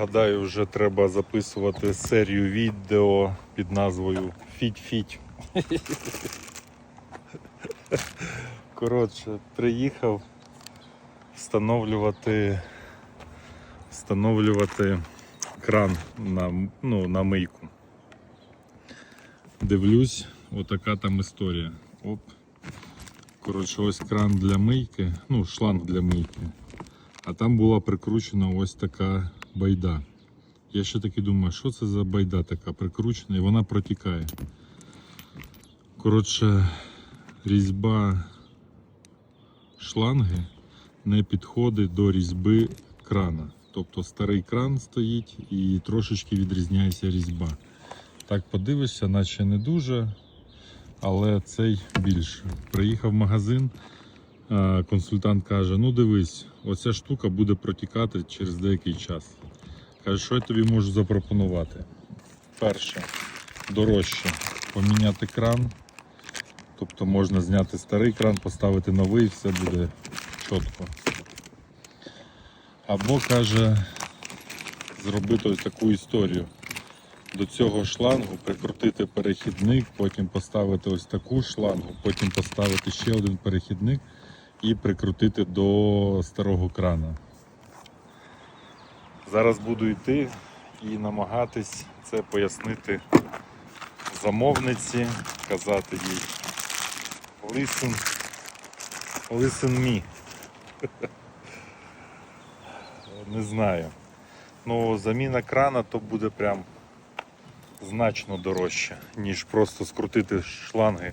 гадаю, вже треба записувати серію відео під назвою Фіть-фіть. Коротше, приїхав встановлювати, встановлювати кран на, ну, на мийку. Дивлюсь, отака там історія. Оп. Коротше, ось кран для мийки, ну, шланг для мийки. А там була прикручена ось така байда. Я ще таки думаю, що це за байда така прикручена і вона протікає. Коротше, різьба шланги не підходить до різьби крана. Тобто старий кран стоїть і трошечки відрізняється різьба. Так подивишся, наче не дуже, але цей більше. Приїхав в магазин, консультант каже: ну дивись, оця штука буде протікати через деякий час. Що я тобі можу запропонувати? Перше, дорожче поміняти кран. Тобто можна зняти старий кран, поставити новий, все буде чітко. Або каже, зробити ось таку історію. До цього шлангу прикрутити перехідник, потім поставити ось таку шлангу, потім поставити ще один перехідник і прикрутити до старого крана. Зараз буду йти і намагатись це пояснити замовниці, казати їй listen, listen me. Не знаю. Ну, заміна крана то буде прям значно дорожче, ніж просто скрутити шланги.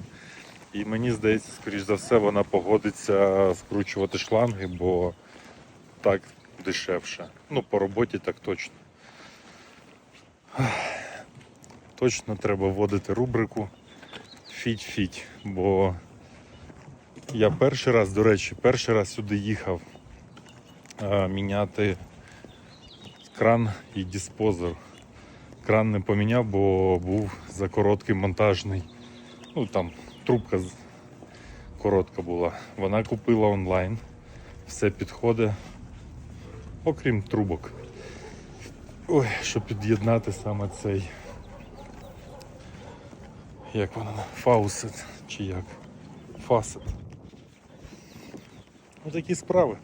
І мені здається, скоріш за все, вона погодиться скручувати шланги, бо так дешевше. Ну, по роботі так точно. Точно треба вводити рубрику Фіть-фіть, бо я перший раз, до речі, перший раз сюди їхав а, міняти кран і диспозор. Кран не поміняв, бо був за короткий монтажний. Ну там трубка коротка була. Вона купила онлайн. Все підходить, окрім трубок. Ой, щоб під'єднати саме цей. Як воно? Фаусет чи як? Фасет. Ось такі справи.